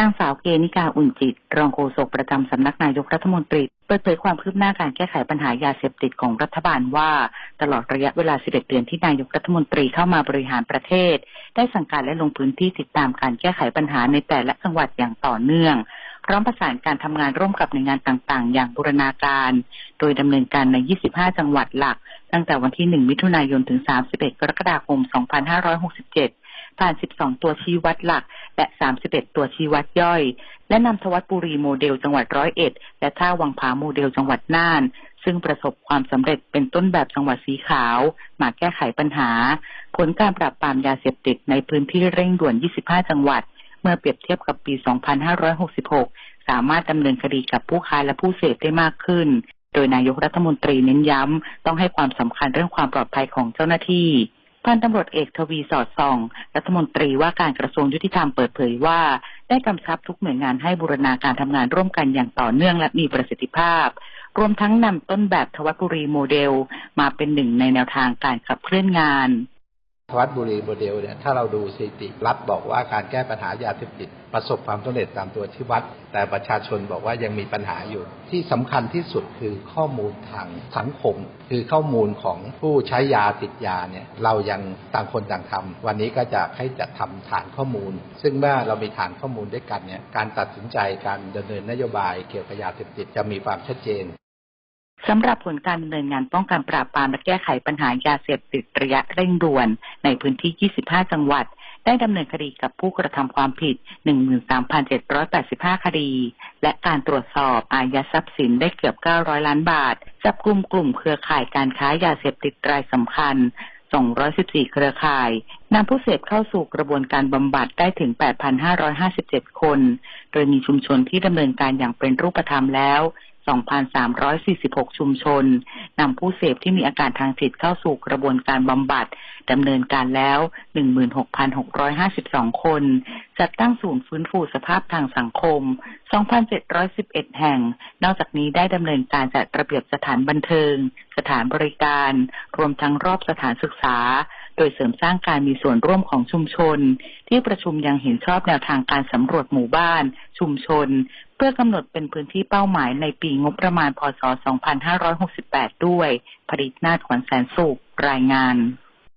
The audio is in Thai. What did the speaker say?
นางสาวเกนิกาอุ่นจิต รองโฆษกประจำสำนักนายกรัฐมนตรี เปิดเผยความคืบหน้าการแก้ไขปัญหายาเสพติดของรัฐบาลว่า ตลอดระยะเวลา 11 เดือนที่นายกรัฐมนตรีเข้ามาบริหารประเทศ ได้สั่งการและลงพื้นที่ติดตามการแก้ไขปัญหาในแต่ละจังหวัดอย่างต่อเนื่อง พร้อมประสานการทำงานร่วมกับหน่วยงานต่างๆ อย่างบูรณาการ โดยดำเนินการใน 25 จังหวัดหลัก ตั้งแต่วันที่ 1 มิถุนายนถึง 31 กรกฎาคม 2567 ผ่าน 12 ตัวชี้วัดหลัก และ 31 ตัวชี้วัดย่อย และนำทวัดบุรีโมเดลจังหวัดร้อยเอ็ด และท่าวังผาโมเดลจังหวัดน่าน ซึ่งประสบความสำเร็จเป็นต้นแบบจังหวัดสีขาว มาแก้ไขปัญหา ผลการปราบปรามยาเสพติดในพื้นที่เร่งด่วน 25 จังหวัด เมื่อเปรียบเทียบกับปี 2566 สามารถดำเนินคดีกับผู้ค้าและผู้เสพได้มากขึ้น โดยนายกรัฐมนตรีเน้นย้ำต้องให้ความสำคัญเรื่องความปลอดภัยของเจ้าหน้าที่ พันตำรวจเอกทวีสอดส่อง รัฐมนตรีว่าการกระทรวงยุติธรรมเปิดเผยว่า ได้กำชับทุกหน่วยงานให้บูรณาการทำงานร่วมกันอย่างต่อเนื่องและมีประสิทธิภาพ รวมทั้งนำต้นแบบทวัตบุรีโมเดล มาเป็นหนึ่งในแนวทางการขับเคลื่อนงาน วัดบุรีโมเดลเนี่ยถ้าเราดูสถิติรัฐบอกว่าการแก้ปัญหายาเสพติดประสบความสำเร็จตามตัวที่วัด แต่ประชาชนบอกว่ายังมีปัญหาอยู่ ที่สำคัญที่สุดคือข้อมูลทางสังคม คือข้อมูลของผู้ใช้ยาติดยาเนี่ยเรายังต่างคนต่างทำวันนี้ก็จะให้จัดทำฐานข้อมูล ซึ่งเมื่อเรามีฐานข้อมูลด้วยกันเนี่ยการตัดสินใจการดำเนินนโยบายเกี่ยวกับยาเสพติดจะมีความชัดเจน สำหรับผลการดำเนินงานป้องกันปราบปรามและแก้ไขปัญหายาเสพติดระยะเร่งด่วน ในพื้นที่ 25 จังหวัด ได้ดำเนินคดีกับผู้กระทำความผิด 13,785 คดี และการตรวจสอบอายัดทรัพย์สินได้เกือบ 900 ล้านบาท จับกลุ่มกลุ่มเครือข่ายการค้ายาเสพติดรายสำคัญ214 เครือข่ายนำผู้เสพเข้าสู่กระบวนการบำบัดได้ถึง 8,557 คน โดยมีชุมชนที่ดำเนินการอย่างเป็นรูปธรรมแล้ว 2,346 ชุมชนนำผู้เสพที่มีอาการทางจิตเข้าสู่กระบวนการบำบัดดำเนินการแล้ว 16,652 คน จัดตั้งศูนย์ฟื้นฟูสภาพทางสังคม 2,711 แห่ง นอกจากนี้ได้ดำเนินการจัดระเบียบสถานบันเทิง สถานบริการ รวมทั้งรอบสถานศึกษา โดยเสริมสร้างการมีส่วนร่วมของชุมชน ที่ประชุมยังเห็นชอบแนวทางการสำรวจหมู่บ้าน ชุมชน เพื่อกำหนดเป็นพื้นที่เป้าหมายในปีงบประมาณพศ 2568 ด้วย ผลิตนาถขวัญแสนสุขรายงาน